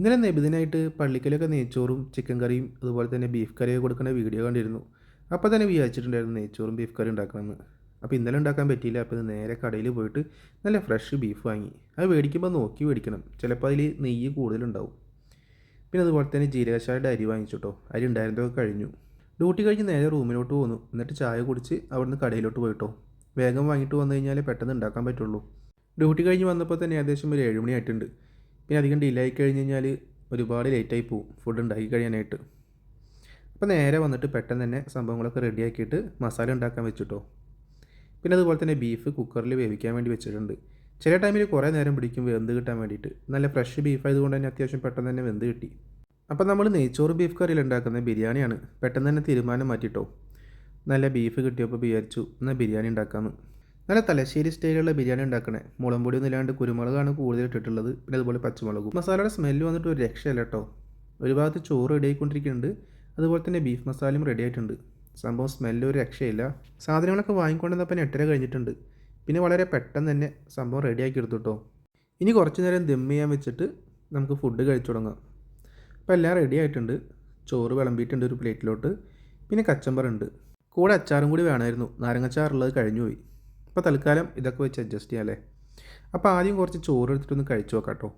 ഇന്നലെ നബിദിനായിട്ട് പള്ളിക്കലൊക്കെ നെയ്ച്ചോറും ചിക്കൻ കറിയും അതുപോലെ തന്നെ ബീഫ് കറിയൊക്കെ കൊടുക്കുന്ന വീഡിയോ കണ്ടിരുന്നു. അപ്പോൾ തന്നെ വിചാരിച്ചിട്ടുണ്ടായിരുന്നു നെയ്ച്ചോറും ബീഫ് കറി ഉണ്ടാക്കണമെന്ന്. അപ്പോൾ ഇന്നലെ ഉണ്ടാക്കാൻ പറ്റിയില്ല. അപ്പോൾ ഇത് നേരെ കടയിൽ പോയിട്ട് നല്ല ഫ്രഷ് ബീഫ് വാങ്ങി. അത് മേടിക്കുമ്പോൾ നോക്കി മേടിക്കണം. ചിലപ്പോൾ അതിൽ നെയ്യ് കൂടുതലുണ്ടാവും. പിന്നെ അതുപോലെ തന്നെ ജീരകശാലയുടെ അരി വാങ്ങിച്ചിട്ടോ. അരി ഉണ്ടായിരുന്നതൊക്കെ കഴിഞ്ഞു. ഡ്യൂട്ടി കഴിഞ്ഞ് നേരെ റൂമിലോട്ട് പോന്നു. എന്നിട്ട് ചായ കുടിച്ച് അവിടുന്ന് കടയിലോട്ട് പോയിട്ടോ. വേഗം വാങ്ങിയിട്ട് വന്നു കഴിഞ്ഞാൽ പെട്ടെന്ന് ഉണ്ടാക്കാൻ പറ്റുള്ളൂ. ഡ്യൂട്ടി കഴിഞ്ഞ് വന്നപ്പോൾ തന്നെ ഏകദേശം ഒരു ഏഴുമണി ആയിട്ടുണ്ട് പിന്നെ അധികം ഡിലേ ആയി കഴിഞ്ഞ് കഴിഞ്ഞാൽ ഒരുപാട് ലേറ്റായി പോകും ഫുഡ് ഉണ്ടാക്കി കഴിയാനായിട്ട്. അപ്പോൾ നേരെ വന്നിട്ട് പെട്ടെന്ന് തന്നെ സംഭവങ്ങളൊക്കെ റെഡിയാക്കിയിട്ട് മസാല ഉണ്ടാക്കാൻ വെച്ചിട്ടോ. പിന്നെ അതുപോലെ തന്നെ ബീഫ് കുക്കറിൽ വേവിക്കാൻ വേണ്ടി വെച്ചിട്ടുണ്ട്. ചില ടൈമിൽ കുറേ നേരം പിടിക്കും വെന്ത് കിട്ടാൻ വേണ്ടിയിട്ട്. നല്ല ഫ്രഷ് ബീഫ് ആയതുകൊണ്ട് തന്നെ അത്യാവശ്യം പെട്ടെന്ന് തന്നെ വെന്ത് കിട്ടി. അപ്പോൾ നമ്മൾ നെയ്ച്ചോറ് ബീഫ് കറിയിൽ ഉണ്ടാക്കുന്ന ബിരിയാണിയാണ്. പെട്ടെന്ന് തന്നെ തീരുമാനം മാറ്റിട്ടോ. നല്ല ബീഫ് കിട്ടിയപ്പോൾ വിചാരിച്ചു എന്നാൽ ബിരിയാണി ഉണ്ടാക്കാമെന്ന് നല്ല തലശ്ശേരി സ്റ്റൈലുള്ള ബിരിയാണി ഉണ്ടാക്കണേ. മുളം പൊടി ഒന്നും ഇല്ലാണ്ട് കുരുമുളകാണ് കൂടുതൽ ഇട്ടിട്ടുള്ളത്. പിന്നെ അതുപോലെ പച്ചമുളകും. മസാലയുടെ സ്മെല്ല് വന്നിട്ട് ഒരു രക്ഷയല്ല കേട്ടോ. ഒരു ഭാഗത്ത് ചോറ് റെഡി ആയിക്കൊണ്ടിരിക്കുന്നുണ്ട്. അതുപോലെ തന്നെ ബീഫ് മസാലയും റെഡി ആയിട്ടുണ്ട്. സംഭവം സ്മെല്ല് ഒരു രക്ഷയില്ല. സാധനങ്ങളൊക്കെ വാങ്ങിക്കൊണ്ടുവന്നപ്പോൾ എട്ടര കഴിഞ്ഞിട്ടുണ്ട്. പിന്നെ വളരെ പെട്ടെന്ന് തന്നെ സംഭവം റെഡിയാക്കി എടുത്തു കേട്ടോ. ഇനി കുറച്ച് നേരം ദം ചെയ്യാൻ വെച്ചിട്ട് നമുക്ക് ഫുഡ് കഴിച്ചു തുടങ്ങാം. അപ്പോൾ എല്ലാം റെഡി ആയിട്ടുണ്ട്. ചോറ് വിളമ്പിയിട്ടുണ്ട് ഒരു പ്ലേറ്റിലോട്ട് പിന്നെ കച്ചമ്പറുണ്ട്. കൂടെ അച്ചാറും കൂടി വേണമായിരുന്നു. നാരങ്ങച്ചാറുള്ളത് കഴിഞ്ഞു പോയി അപ്പോൾ തൽക്കാലം ഇതൊക്കെ വെച്ച് അഡ്ജസ്റ്റ് ചെയ്യാം അല്ലേ? അപ്പോൾ ആദ്യം കുറച്ച് ചോറ് എടുത്തിട്ടൊന്ന് കഴിച്ചു നോക്കാം കേട്ടോ.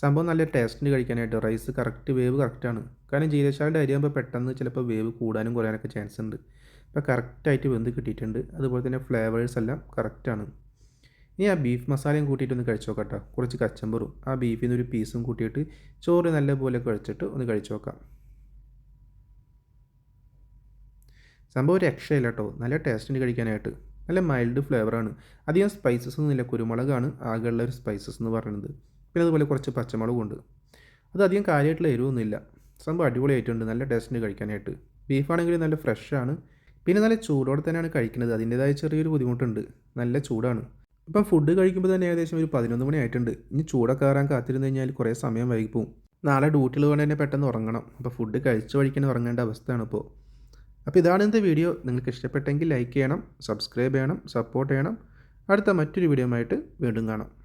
സംഭവം നല്ല ടേസ്റ്റിന് കഴിക്കാനായിട്ട്. റൈസ് കറക്റ്റ് വേവ് കറക്റ്റാണ് കാരണം ജീരശാലയുടെ അരിയാകുമ്പോൾ പെട്ടെന്ന് ചിലപ്പോൾ വേവ് കൂടാനും കുറയാനൊക്കെ ചാൻസ് ഉണ്ട്. അപ്പോൾ കറക്റ്റായിട്ട് വെന്ത് കിട്ടിയിട്ടുണ്ട്. അതുപോലെ തന്നെ ഫ്ലേവേഴ്സ് എല്ലാം കറക്റ്റാണ് ഇനി ആ ബീഫ് മസാലയും കൂട്ടിയിട്ട് ഒന്ന് കഴിച്ചു നോക്കാം കുറച്ച് കച്ചമ്പറും. ആ ബീഫിൽ നിന്ന് ഒരു പീസും കൂട്ടിയിട്ട് ചോറ് നല്ലപോലെ കഴിച്ചിട്ട് ഒന്ന് കഴിച്ചു നോക്കാം. സംഭവം രക്ഷയില്ല കേട്ടോ. നല്ല ടേസ്റ്റിന് കഴിക്കാനായിട്ട്. നല്ല മൈൽഡ് ഫ്ലേവറാണ് അധികം സ്പൈസസ് ഒന്നുമില്ല കുരുമുളകാണ് ആകെയുള്ള ഒരു സ്പൈസസ് എന്ന് പറയുന്നത്. പിന്നെ അതുപോലെ കുറച്ച് പച്ചമുളകും ഉണ്ട്. അത് അധികം കാര്യമായിട്ടുള്ള എരിവൊന്നുമില്ല സംഭവം അടിപൊളിയായിട്ടുണ്ട്. നല്ല ടേസ്റ്റിന് കഴിക്കാനായിട്ട്. ബീഫാണെങ്കിൽ നല്ല ഫ്രഷാണ് പിന്നെ നല്ല ചൂടോടെ തന്നെയാണ് കഴിക്കുന്നത്. അതിന്റേതായ ചെറിയൊരു ബുദ്ധിമുട്ടുണ്ട്. നല്ല ചൂടാണ്. ഇപ്പം ഫുഡ് കഴിക്കുമ്പോൾ തന്നെ ഏകദേശം ഒരു പതിനൊന്ന് മണി ആയിട്ടുണ്ട്. ഇനി ചൂടൊക്കെ കയറാൻ കാത്തിരുന്ന് കഴിഞ്ഞാൽ കുറേ സമയം വൈകിപ്പോവും. പോവും നാളെ ഡ്യൂട്ടിയിൽ കൊണ്ട് തന്നെ പെട്ടെന്ന് ഉറങ്ങണം. അപ്പോൾ ഫുഡ് കഴിച്ച് കഴിക്കാൻ ഉറങ്ങേണ്ട അവസ്ഥയാണ് ഇപ്പോൾ. അപ്പോൾ ഇതാണ് ഇന്നത്തെ വീഡിയോ. നിങ്ങൾക്ക് ഇഷ്ടപ്പെട്ടെങ്കിൽ ലൈക്ക് ചെയ്യണം സബ്സ്ക്രൈബ് ചെയ്യണം സപ്പോർട്ട് ചെയ്യണം. അടുത്ത മറ്റൊരു വീഡിയോ ആയിട്ട് വീണ്ടും കാണാം.